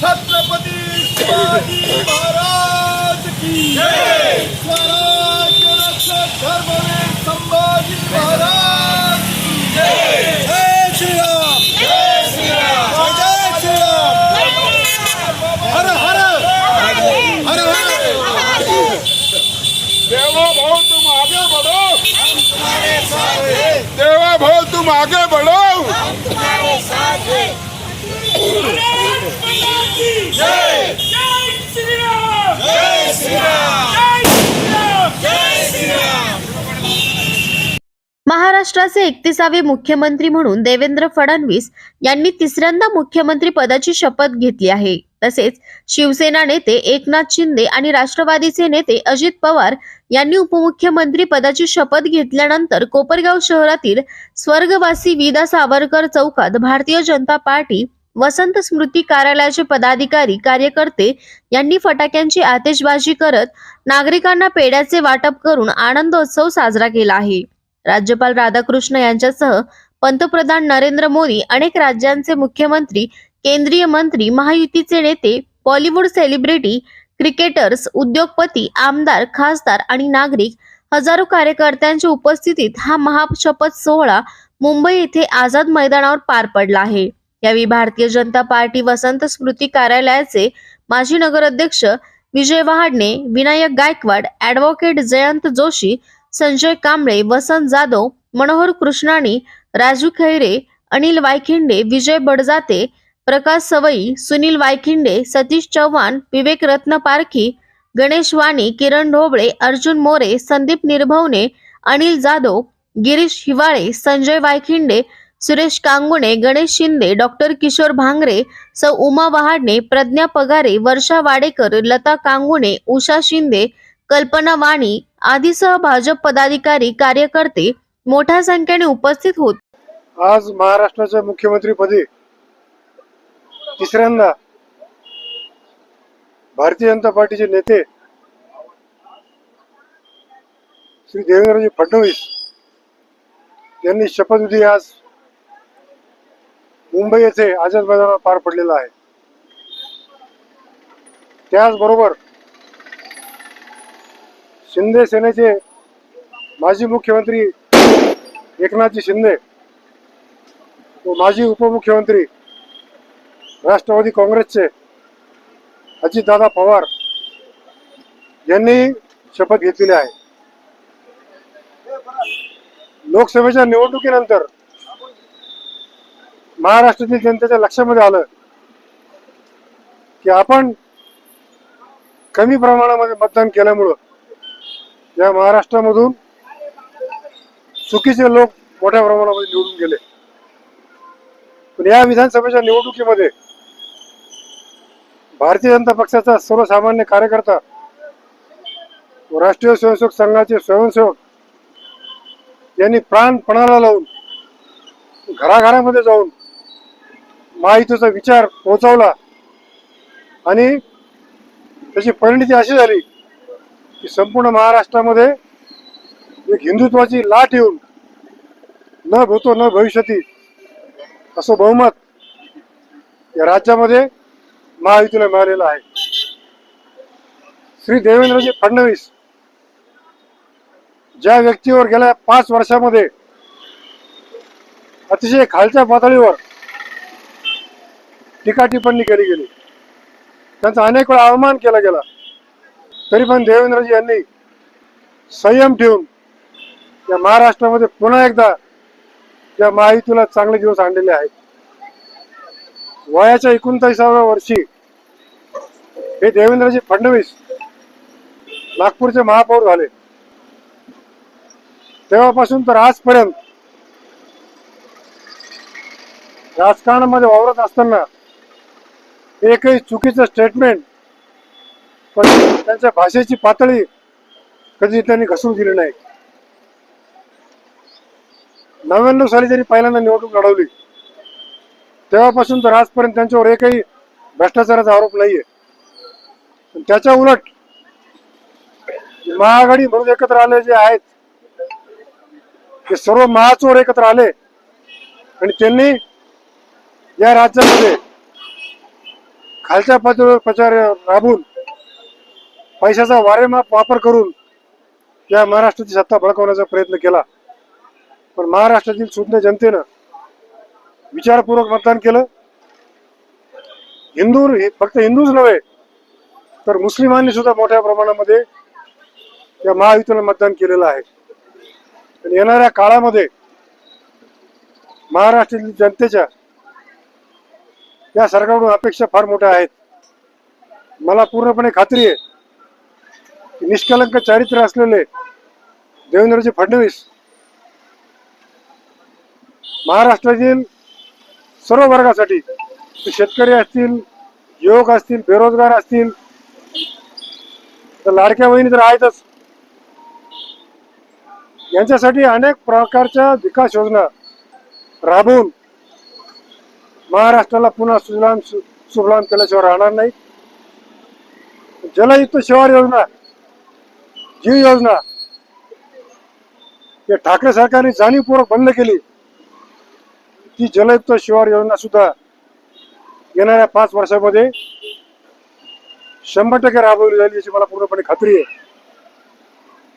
छत्रपती शिवाजी महाराज की स्वराज्य रक्षक धर्मवीर संभाजी महाराज हर हर! हर हर! देवा भाऊ तुम आगे बढ़ो। देवा भाऊ तुम आगे बढ़ो। जय श्रीराम जय श्रीराम महाराष्ट्राचे एकतीसावे मुख्यमंत्री म्हणून देवेंद्र फडणवीस यांनी तिसऱ्यांदा मुख्यमंत्री पदाची शपथ घेतली आहे. तसेच शिवसेना नेते एकनाथ शिंदे आणि राष्ट्रवादीचे नेते अजित पवार यांनी उपमुख्यमंत्री पदाची शपथ घेतल्यानंतर कोपरगाव शहरातील स्वर्गवासी विदा सावरकर चौकात भारतीय जनता पार्टी वसंत स्मृती कार्यालयाचे पदाधिकारी कार्यकर्ते यांनी फटाक्यांची आतिषबाजी करत नागरिकांना पेढ्याचे वाटप करून आनंदोत्सव साजरा केला आहे. राज्यपाल राधाकृष्ण यांच्यासह पंतप्रधान नरेंद्र मोदी अनेक राज्यांचे मुख्यमंत्री केंद्रीय मंत्री महायुतीचे नेते बॉलिवूड सेलिब्रिटी क्रिकेटर्स उद्योगपती आमदार खासदार आणि नागरिक हजारो कार्यकर्त्यांच्या उपस्थितीत हा महाशपथ सोहळा मुंबई येथे आझाद मैदानावर पार पडला आहे. यावेळी भारतीय जनता पार्टी वसंत स्मृती कार्यालयाचे माजी नगराध्यक्ष विजय वहाडणे विनायक गायकवाड ॲडव्होकेट जयंत जोशी संजय कांबळे वसंत जाधव मनोहर कृष्णाणी राजू खैरे अनिल वायखिंडे विजय बडजाते प्रकाश सवई सुनील वायखिंडे सतीश चव्हाण विवेक रत्न पारखी गणेश वाणी किरण ढोबळे अर्जुन मोरे संदीप निर्भवने अनिल जाधव गिरीश हिवाळे संजय वायखिंडे सुरेश कांगुणे गणेश शिंदे डॉक्टर किशोर भांगरे सौ. उमा वहाडणे प्रज्ञा पगारे वर्षा वाडेकर लता कांगुणे उषा शिंदे कल्पना वाणी आदीसह भाजप पदाधिकारी कार्यकर्ते मोठ्या संख्येने उपस्थित होत आज महाराष्ट्राच्या मुख्यमंत्रीपदी तिसऱ्यांदा भारतीय जनता पार्टीचे नेते श्री देवेंद्रजी फडणवीस यांनी शपथविधी आज मुंबई येथे आझाद मैदानावर पार पडलेला आहे. त्याचबरोबर शिंदे सेनेचे माजी मुख्यमंत्री एकनाथजी शिंदे व माजी उपमुख्यमंत्री राष्ट्रवादी काँग्रेसचे अजितदादा पवार यांनी शपथ घेतलेली आहे. लोकसभेच्या निवडणुकीनंतर महाराष्ट्रातील जनतेच्या लक्षामध्ये आलं की आपण कमी प्रमाणामध्ये मतदान केल्यामुळं या महाराष्ट्रामधून चुकीचे लोक मोठ्या प्रमाणामध्ये निवडून गेले. पण या विधानसभेच्या निवडणुकीमध्ये भारतीय जनता पक्षाचा सर्वसामान्य कार्यकर्ता व राष्ट्रीय स्वयंसेवक संघाचे स्वयंसेवक यांनी प्राणपणाला लावून घराघरामध्ये जाऊन महायुतीचा विचार पोहोचवला. आणि त्याची परिणिती अशी झाली की संपूर्ण महाराष्ट्रामध्ये एक हिंदुत्वाची लाट येऊन न भूतो न भविष्यती असं बहुमत या राज्यामध्ये महायुतीला मिळालेलं आहे. श्री देवेंद्रजी फडणवीस ज्या व्यक्तीवर गेल्या पाच वर्षामध्ये अतिशय खालच्या पातळीवर टीका टिप्पणी केली गेली. त्यांचा अनेक वेळा अवमान केला गेला. तरी पण देवेंद्रजी यांनी संयम ठेवून या महाराष्ट्रामध्ये पुन्हा एकदा या महायुतीला चांगले दिवस आणलेले आहेत. वयाच्या एकोणतीसाव्या वर्षी हे देवेंद्रजी फडणवीस नागपूरचे महापौर झाले. तेव्हापासून तर आजपर्यंत राजकारणामध्ये वावरत असताना एकही चुकीचं स्टेटमेंट पण त्यांच्या भाषेची पातळी कधी त्यांनी घसरून दिली नाही. नव्याण्णव साली जरी पहिल्यांदा निवडणूक लढवली तेव्हापासून तर आजपर्यंत त्यांच्यावर एकही भ्रष्टाचाराचा आरोप नाहीये. पण त्याच्या उलट महाआघाडी म्हणून एकत्र आले जे आहेत ते सर्व महाचोर एकत्र आले आणि त्यांनी या राज्यामध्ये खालच्या पातळीवर प्रचार राबून पैशाचा वारेमाप वापर करून या महाराष्ट्राची सत्ता भडकवण्याचा प्रयत्न केला. पण महाराष्ट्रातील सुज्ञ जनतेनं विचारपूर्वक मतदान केलं. हिंदू हे फक्त हिंदूच नव्हे तर मुस्लिमांनी सुद्धा मोठ्या प्रमाणामध्ये या महायुतीला मतदान केलेलं आहे. आणि येणाऱ्या काळामध्ये महाराष्ट्रातील जनतेच्या या सरकारकडून अपेक्षा फार मोठ्या आहेत. मला पूर्णपणे खात्री आहे की निष्कलंक चारित्र्य असलेले देवेंद्रजी फडणवीस महाराष्ट्रातील सर्व वर्गासाठी शेतकरी असतील युवक असतील बेरोजगार असतील तर लाडक्या बहिणी तर आहेतच. यांच्यासाठी अनेक प्रकारच्या विकास योजना राबवून महाराष्ट्राला पुन्हा सुजलाम सु- सुफलाम केल्याशिवाय राहणार नाही. जलयुक्त शिवार योजना जी योजना या ठाकरे सरकारने जाणीवपूर्वक बंद केली. ती जलयुक्त शिवार योजना सुद्धा येणाऱ्या पाच वर्षामध्ये शंभर टक्के राबवली जाईल याची मला पूर्णपणे खात्री आहे.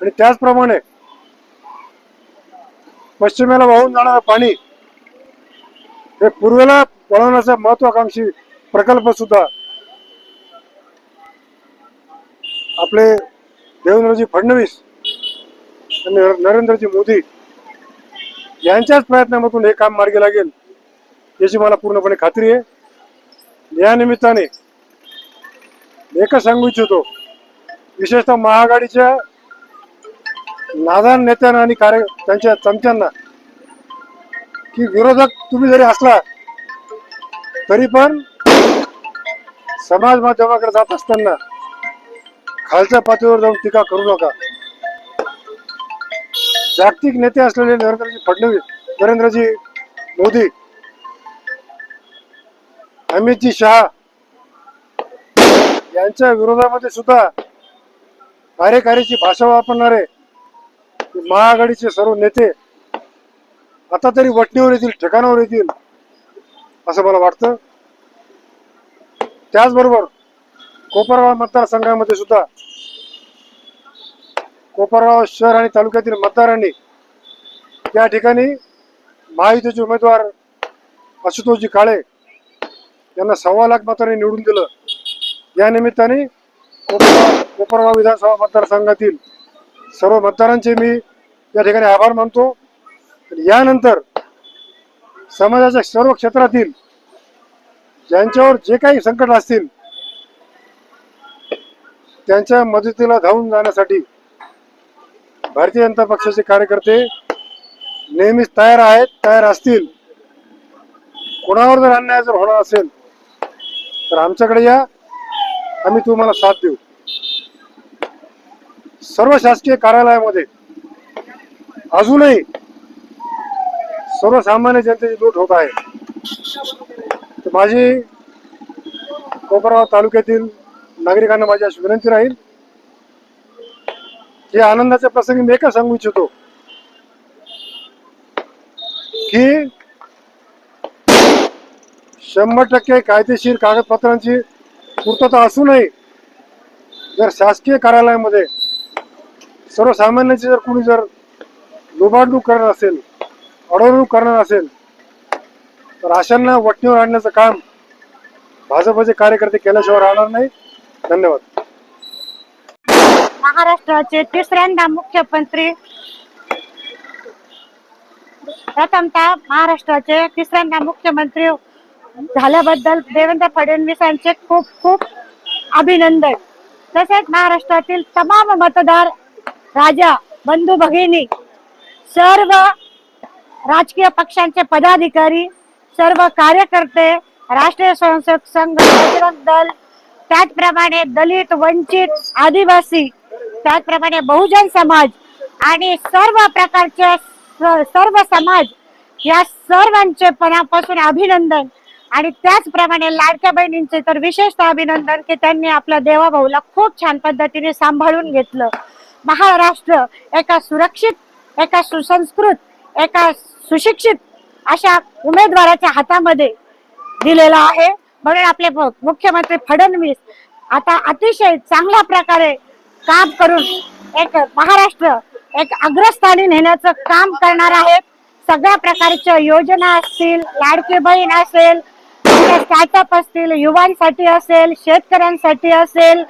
आणि त्याचप्रमाणे पश्चिमेला वाहून जाणारं पाणी हे पूर्वेला वळवण्याचा महत्वाकांक्षी प्रकल्प सुद्धा आपले देवेंद्रजी फडणवीस आणि नरेंद्रजी मोदी यांच्याच प्रयत्नामधून हे काम मार्गी लागेल याची मला पूर्णपणे खात्री आहे. या निमित्ताने एकच सांगू इच्छितो विशेषतः महाआघाडीच्या नादान नेत्यांना आणि कार्य त्यांच्या चमच्यांना की विरोधक तुम्ही जरी असला तरी पण समाज माध्यमाकडे जात असताना खालच्या पातळीवर जाऊन टीका करू नका. जागतिक नेते असलेले नरेंद्रजी फडणवीस नरेंद्रजी मोदी अमितजी शहा यांच्या विरोधामध्ये सुद्धा कार्यकारीची भाषा वापरणारे महाआघाडीचे सर्व नेते आता तरी वटणीवर येतील ठिकाणावर येतील असं मला वाटतं. त्याचबरोबर कोपरगाव मतदारसंघामध्ये सुद्धा कोपरगाव शहर आणि तालुक्यातील मतदारांनी त्या ठिकाणी महायुतीचे उमेदवार आशुतोषजी काळे यांना सव्वा लाख मतांनी निवडून दिलं. या निमित्ताने कोपरगाव कोपरगाव विधानसभा मतदारसंघातील सर्व मतदारांचे मी या ठिकाणी आभार मानतो. यानंतर समाजाच्या सर्व क्षेत्रातील ज्यांच्यावर जे काही संकट असतील त्यांच्या मदतीला धावून जाण्यासाठी भारतीय जनता पक्षाचे कार्यकर्ते नेहमीच तयार आहेत तयार असतील. कोणावर जर अन्याय जर होणार असेल तर आमच्याकडे या. आम्ही तुम्हाला साथ देऊ. सर्व शासकीय कार्यालयामध्ये अजूनही सर्वसामान्य जनतेची लूट होत आहे. तर माझी कोपरगाव तालुक्यातील नागरिकांना माझी अशी विनंती राहील की आनंदाच्या प्रसंगी मी एकच सांगू इच्छितो की शंभर टक्के कायदेशीर कागदपत्रांची पूर्तता असूनही जर शासकीय कार्यालयामध्ये सर्वसामान्यांची जर कोणी जर लुबाडणूक करत असेल अडवणूक करणार असेल तर अशांना वटणीवर आणण्याचं काम भाजपचे कार्यकर्ते केल्याशिवाय राहणार नाही. धन्यवाद. महाराष्ट्राचे तिसऱ्यांदा मुख्यमंत्री प्रथमतः महाराष्ट्राचे तिसऱ्यांदा मुख्यमंत्री झाल्याबद्दल देवेंद्र फडणवीस यांचे खूप खूप अभिनंदन. तसेच महाराष्ट्रातील तमाम मतदार राजा बंधू भगिनी सर्व राजकीय पक्षांचे पदाधिकारी सर्व कार्यकर्ते राष्ट्रीय स्वयंसेवक संघ बजरंग दल त्याचप्रमाणे दलित वंचित आदिवासी त्याचप्रमाणे बहुजन समाज आणि सर्व प्रकारचे स- सर्व समाज या सर्वांचे पणापासून अभिनंदन. आणि त्याचप्रमाणे लाडक्या बहिणींचे तर विशेषतः अभिनंदन की त्यांनी आपल्या देवाभाऊला खूप छान पद्धतीने सांभाळून घेतलं. महाराष्ट्र एका सुरक्षित एका सुसंस्कृत एका सुशिक्षित अशा उमेदवाराच्या हातामध्ये दिलेला आहे. म्हणून आपले मुख्यमंत्री फडणवीस आता अतिशय चांगल्या प्रकारे काम करून एक महाराष्ट्र एक अग्रस्थानी नेण्याचं काम करणार आहेत. सगळ्या प्रकारच्या योजना असतील लाडकी बहीण असेल स्टार्टअप असतील युवांसाठी असेल शेतकऱ्यांसाठी असेल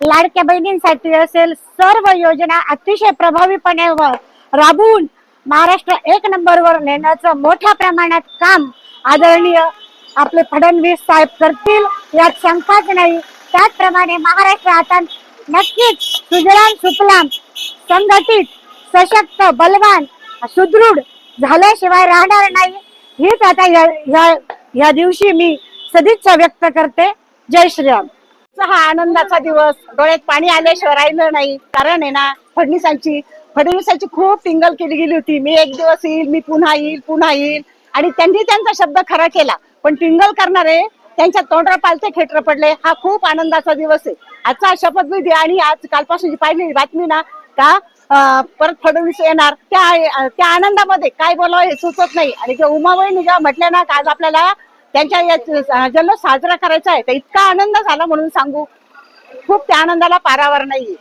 लाडक्या बहिणींसाठी असेल सर्व योजना अतिशय प्रभावीपणे व- राबवून महाराष्ट्र एक नंबरवर नेण्याचं मोठ्या प्रमाणात काम आदरणीय आपले फडणवीस साहेब करतील यात शंकाच नाही. त्याचप्रमाणे महाराष्ट्र आता नक्कीच सुजलाम सुफलाम संघटित सशक्त बलवान सुदृढ झाल्याशिवाय राहणार नाही. हीच आता या या- या दिवशी मी सदिच्छा व्यक्त करते. जय श्रीराम. हा आनंदाचा दिवस. डोळ्यात पाणी आल्याशिवाय राहिलं नाही. कारण आहे ना फडणवीसांची फडणवीसांची खूप टिंगल केली गेली होती. मी एक दिवस येईल मी पुन्हा येईल पुन्हा येईल. आणि त्यांनी त्यांचा शब्द खरा केला. पण टिंगल करणारे त्यांच्या तोंडरा पालते खेटर पडले. हा खूप आनंदाचा दिवस आहे. आजचा शपथविधी आणि आज कालपासून जी पाहिलेली बातमी ना का परत फडणवीस येणार त्या त्या आनंदामध्ये काय बोलावं हे सुचत नाही. आणि त्या उमाबाईंनी जेव्हा म्हटल्या ना का आज आपल्याला त्यांच्या या जल्लोष साजरा करायचा आहे. तर इतका आनंद झाला म्हणून सांगू. खूप त्या आनंदाला पारावर नाही